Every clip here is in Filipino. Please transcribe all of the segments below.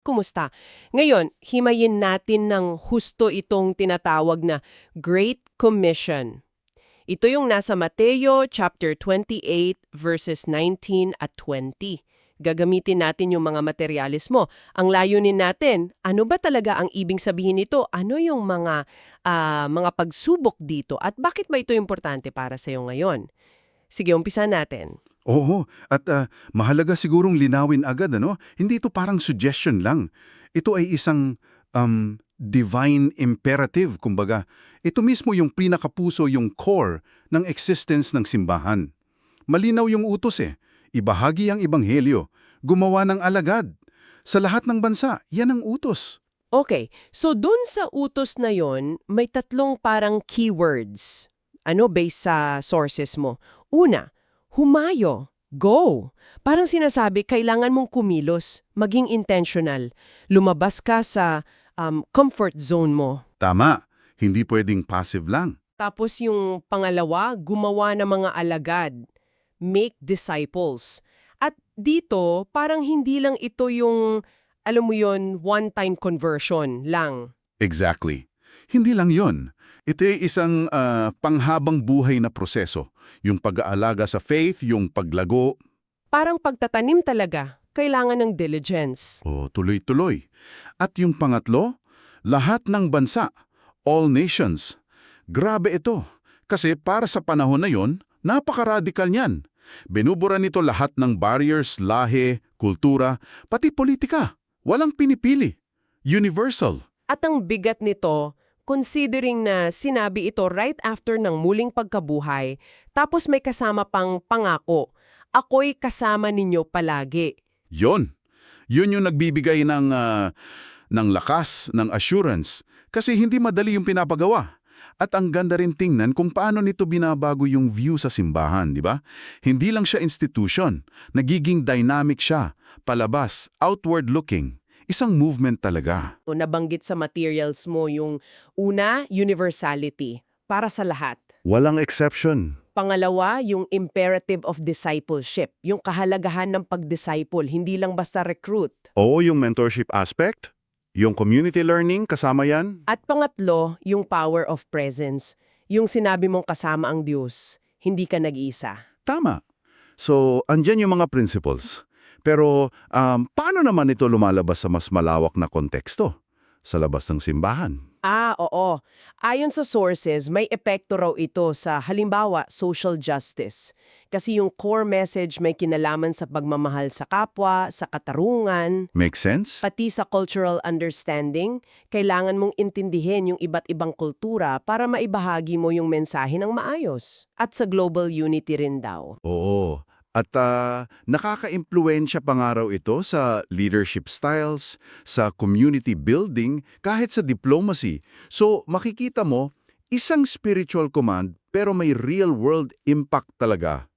Kumusta? Ngayon, himayin natin ng husto itong tinatawag na Great Commission. Ito yung nasa Mateo chapter 28 verses 19 at 20. Gagamitin natin yung mga materyales mo. Ang layunin natin, ano ba talaga ang ibig sabihin nito? Ano yung mga ah, mga pagsubok dito at bakit ba ito importante para sa iyo ngayon? Sige, umpisa natin. Oo, at ah, mahalaga sigurong linawin agad, ano? Hindi ito parang suggestion lang. Ito ay isang um, divine imperative, kumbaga. Ito mismo yung pinakapuso, yung core ng existence ng simbahan. Malinaw yung utos eh. Ibahagi ang ebanghelyo. Gumawa ng alagad. Sa lahat ng bansa, yan ang utos. Okay, so dun sa utos na yon, may tatlong parang keywords. Ano based sa sources mo? Una, humayo. Go! Parang sinasabi, kailangan mong kumilos, maging intentional. Lumabas ka sa um, comfort zone mo. Tama, hindi pwedeng passive lang. Tapos yung pangalawa, gumawa ng mga alagad. Make disciples. At dito, parang hindi lang ito yung, alam mo yon one-time conversion lang. Exactly. Hindi lang yon. Ito ay isang ah, panghabang buhay na proseso. Yung pag-aalaga sa faith, yung paglago, Parang pagtatanim talaga, kailangan ng diligence. o tuloy-tuloy. At yung pangatlo, lahat ng bansa, all nations. Grabe ito. Kasi para sa panahon na yon, napaka-radical niyan. Binubura nito lahat ng barriers, lahi, kultura, pati politika. Walang pinipili. Universal. At ang bigat nito, considering na sinabi ito right after ng muling pagkabuhay, tapos may kasama pang pangako, ako'y kasama ninyo palagi. Yon. Yun yung nagbibigay ng, ah, ng lakas, ng assurance. Kasi hindi madali yung pinapagawa. At ang ganda rin tingnan kung paano nito binabago yung view sa simbahan, di ba? Hindi lang siya institution. Nagiging dynamic siya. Palabas, outward looking. Isang movement talaga. O nabanggit sa materials mo yung una, universality, para sa lahat. Walang exception. Pangalawa, yung imperative of discipleship, yung kahalagahan ng pag-disciple, hindi lang basta recruit. Oo, yung mentorship aspect. Yung community learning, kasama yan. At pangatlo, yung power of presence, yung sinabi mong kasama ang Diyos, hindi ka nag-isa. Tama. So, andyan yung mga principles. Pero, um, paano naman ito lumalabas sa mas malawak na konteksto? Sa labas ng simbahan. Ah, oo. Ayon sa sources, may epekto raw ito sa halimbawa social justice. Kasi yung core message may kinalaman sa pagmamahal sa kapwa, sa katarungan, Make sense? pati sa cultural understanding. Kailangan mong intindihin yung iba't ibang kultura para maibahagi mo yung mensahe ng maayos. At sa global unity rin daw. Oo. At ah, nakaka-impluensya pa nga raw ito sa leadership styles, sa community building, kahit sa diplomacy. So, makikita mo, isang spiritual command pero may real-world impact talaga.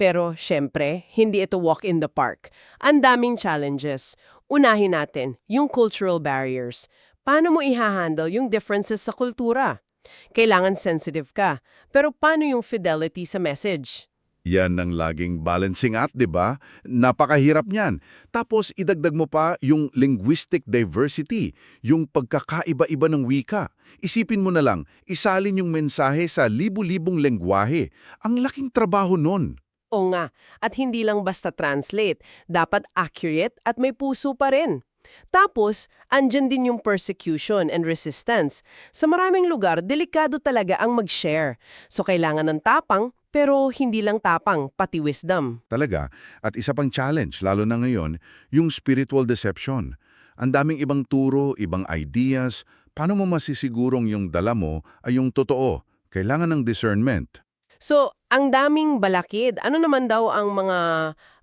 Pero, syempre, hindi ito walk in the park. Ang daming challenges. Unahin natin, yung cultural barriers. Paano mo ihahandle yung differences sa kultura? Kailangan sensitive ka. Pero paano yung fidelity sa message? Yan ang laging balancing act, di ba? Napakahirap niyan. Tapos idagdag mo pa yung linguistic diversity, yung pagkakaiba-iba ng wika. Isipin mo na lang, isalin yung mensahe sa libu-libong lengguwahe. Ang laking trabaho nun. O nga, at hindi lang basta translate. Dapat accurate at may puso pa rin. Tapos, andyan din yung persecution and resistance. Sa maraming lugar, delikado talaga ang mag-share. So, kailangan ng tapang, pero hindi lang tapang, pati wisdom. Talaga. At isa pang challenge, lalo na ngayon, yung spiritual deception. Ang daming ibang turo, ibang ideas. Paano mo masisigurong yung dala mo ay yung totoo? Kailangan ng discernment. So, ang daming balakid. Ano naman daw ang mga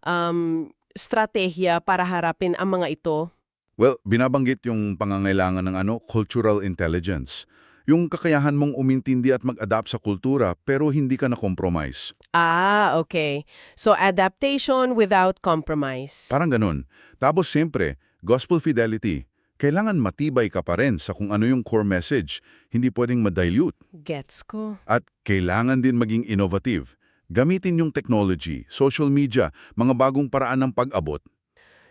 um, strategiya para harapin ang mga ito? Well, binabanggit yung pangangailangan ng ano, cultural intelligence. Yung kakayahan mong umintindi at mag-adapt sa kultura pero hindi ka na-compromise. Ah, okay. So, adaptation without compromise. Parang ganun. Tapos siyempre, gospel fidelity. Kailangan matibay ka pa rin sa kung ano yung core message. Hindi pwedeng madilute. Gets ko. At kailangan din maging innovative. Gamitin yung technology, social media, mga bagong paraan ng pag-abot.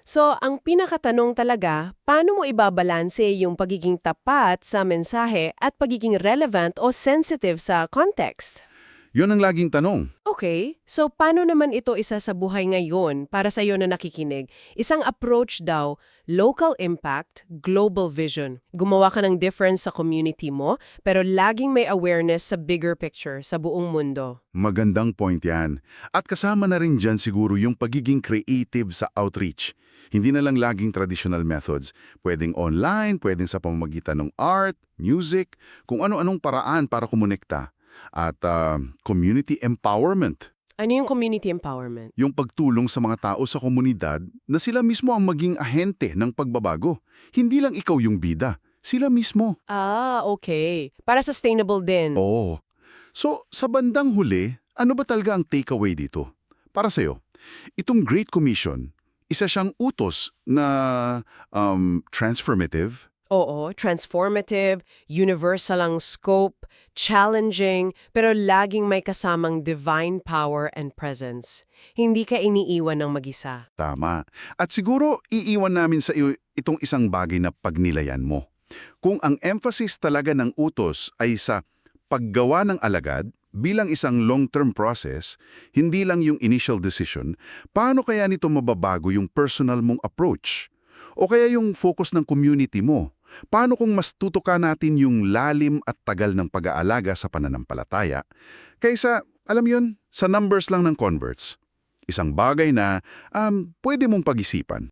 So, ang pinakatanong talaga, paano mo ibabalanse yung pagiging tapat sa mensahe at pagiging relevant o sensitive sa context? Yun ang laging tanong. Okay, so paano naman ito isa sa buhay ngayon para sa iyo na nakikinig? Isang approach daw, local impact, global vision. Gumawa ka ng difference sa community mo, pero laging may awareness sa bigger picture, sa buong mundo. Magandang point yan. At kasama na rin dyan siguro yung pagiging creative sa outreach. Hindi na lang laging traditional methods. Pwedeng online, pwedeng sa pamamagitan ng art, music, kung ano-anong paraan para kumonekta. At ah, community empowerment. Ano yung community empowerment? Yung pagtulong sa mga tao sa komunidad na sila mismo ang maging ahente ng pagbabago. Hindi lang ikaw yung bida, sila mismo. Ah, okay. Para sustainable din. Oo. So, sa bandang huli, ano ba talaga ang takeaway dito? Para sa'yo, itong Great Commission, isa siyang utos na um, transformative, Oo, transformative, universal ang scope, challenging, pero laging may kasamang divine power and presence. Hindi ka iniiwan ng mag-isa. tama. At siguro, iiwan namin sa iyo itong isang bagay na pagnilayan mo. Kung ang emphasis talaga ng utos ay sa paggawa ng alagad bilang isang long-term process, hindi lang yung initial decision, paano kaya nito mababago yung personal mong approach? O kaya yung focus ng community mo? Paano kung mas tutuka natin yung lalim at tagal ng pag-aalaga sa pananampalataya kaysa, alam yun, sa numbers lang ng converts? Isang bagay na um, pwede mong pag-isipan.